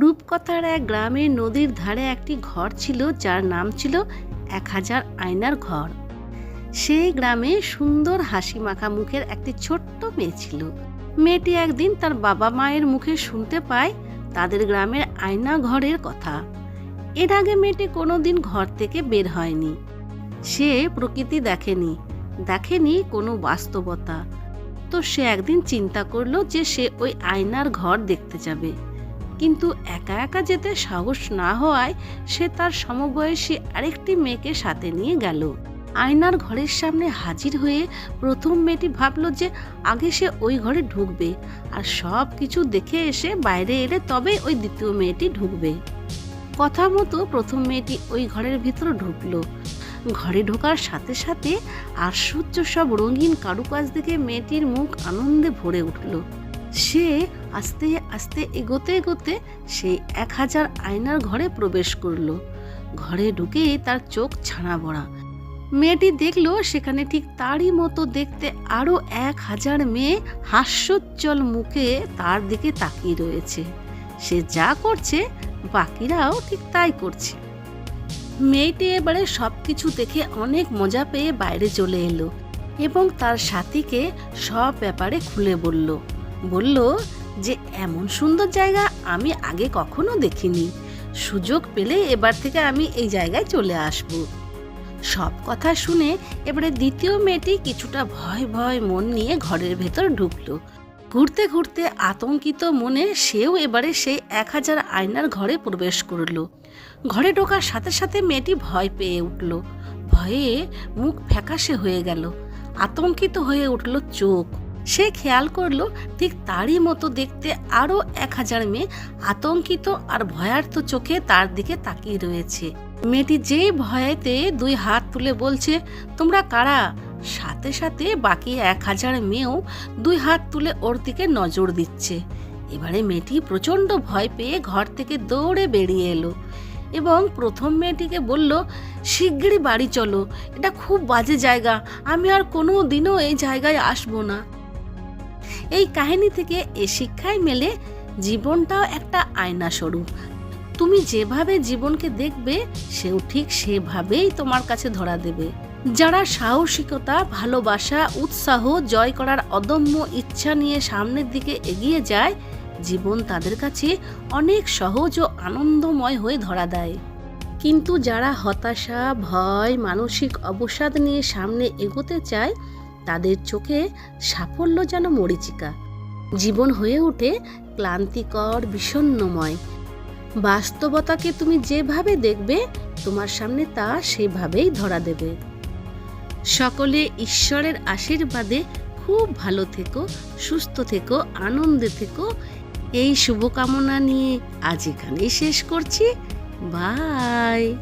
রূপকথার এক গ্রামের নদীর ধারে একটি ঘর ছিল, যার নাম ছিল এক হাজার আয়নার ঘর। সেই গ্রামে সুন্দর হাসি মাখা মুখের একটি ছোট্ট মেয়ে ছিল। মেয়েটি একদিন তার বাবা মায়ের মুখে শুনতে পায় তাদের গ্রামের আয়না ঘরের কথা। এর আগে মেয়েটি কোনোদিন ঘর থেকে বের হয়নি। সে প্রকৃতি দেখেনি দেখেনি কোনো বাস্তবতা। তো সে একদিন চিন্তা করল যে সে ওই আয়নার ঘর দেখতে যাবে। কিন্তু একা একা যেতে সাহস না হওয়ায় সে তার সমবয়সী আরেকটি মেয়েকে সাথে নিয়ে গেল। আয়নার ঘরের সামনে হাজির হয়ে প্রথম মেয়েটি ভাবলো যে আগে সে ওই ঘরে ঢুকবে আর সব কিছু দেখে এসে বাইরে এলে তবে ওই দ্বিতীয় মেয়েটি ঢুকবে। কথা মতো প্রথম মেয়েটি ওই ঘরের ভিতর ঢুকলো। ঘরে ঢোকার সাথে সাথে আশ্চর্য সব রঙিন কারুকাজ দেখে মেয়েটির মুখ আনন্দে ভরে উঠল। সে আস্তে আস্তে এগোতে এগোতে সেই এক হাজার আয়নার ঘরে প্রবেশ করল। ঘরে ঢুকে তার চোখ ছানা বড়া মেয়েটি দেখল সেখানে ঠিক তারই মতো দেখতে আরও এক হাজার মেয়ে হাস্যোজ্জ্বল মুখে তার দিকে তাকিয়ে রয়েছে। সে যা করছে, বাকিরাও ঠিক তাই করছে। মেয়েটি এবারে সব কিছু দেখে অনেক মজা পেয়ে বাইরে চলে এলো এবং তার সাথীকে সব ব্যাপারে খুলে বলল বলল যে, এমন সুন্দর জায়গা আমি আগে কখনো দেখিনি। সুযোগ পেলে এবার থেকে আমি এই জায়গায় চলে আসব। সব কথা শুনে এবারে দ্বিতীয় মেয়েটি কিছুটা ভয় ভয় মন নিয়ে ঘরের ভেতর ঢুকলো। ঘুরতে ঘুরতে আতঙ্কিত মনে সেও এবারে সেই এক হাজার আয়নার ঘরে প্রবেশ করল। ঘরে ঢোকার সাথে সাথে মেয়েটি ভয় পেয়ে উঠল। ভয়ে মুখ ফ্যাকাশে হয়ে গেল। আতঙ্কিত হয়ে উঠল চোখ। সে খেয়াল করল ঠিক তারই মতো দেখতে আরও এক হাজার মেয়ে আতঙ্কিত আর ভয়ার্থ চোখে তার দিকে তাকিয়ে রয়েছে। মেয়েটি যেই ভয়েতে দুই হাত তুলে বলছে, তোমরা কারা? সাথে সাথে বাকি এক হাজার মেয়েও দুই হাত তুলে ওর দিকে নজর দিচ্ছে। এবারে মেয়েটি প্রচণ্ড ভয় পেয়ে ঘর থেকে দৌড়ে বেরিয়ে এলো এবং প্রথম মেয়েটিকে বলল, শিগগিরই বাড়ি চলো, এটা খুব বাজে জায়গা, আমি আর কোনো দিনও এই জায়গায় আসব না। এই কাহিনী থেকে এ শিক্ষায় মেলে জীবনটাও একটা আয়না স্বরূপ তুমি যেভাবে জীবনকে দেখবে, সেও ঠিক সেভাবেই তোমার কাছে ধরা দেবে। যারা সাহসিকতা, ভালোবাসা, উৎসাহ, জয় করার অদম্য ইচ্ছা নিয়ে সামনের দিকে এগিয়ে যায়, জীবন তাদের কাছে অনেক সহজ ও আনন্দময় হয়ে ধরা দেয়। কিন্তু যারা হতাশা, ভয়, মানসিক অবসাদ নিয়ে সামনে এগোতে চায় তাদের চোখে সাফল্য যেন মরিচিকা। জীবন হয়ে ওঠে ক্লান্তিকর বিষণ্ণময় বাস্তবতাকে তুমি যেভাবে দেখবে, তোমার সামনে তা সেভাবেই ধরা দেবে। সকলে ঈশ্বরের আশীর্বাদে খুব ভালো থেকো, সুস্থ থেকো, আনন্দে থেকো। এই শুভকামনা নিয়ে আজ এখানেই শেষ করছি। বাই!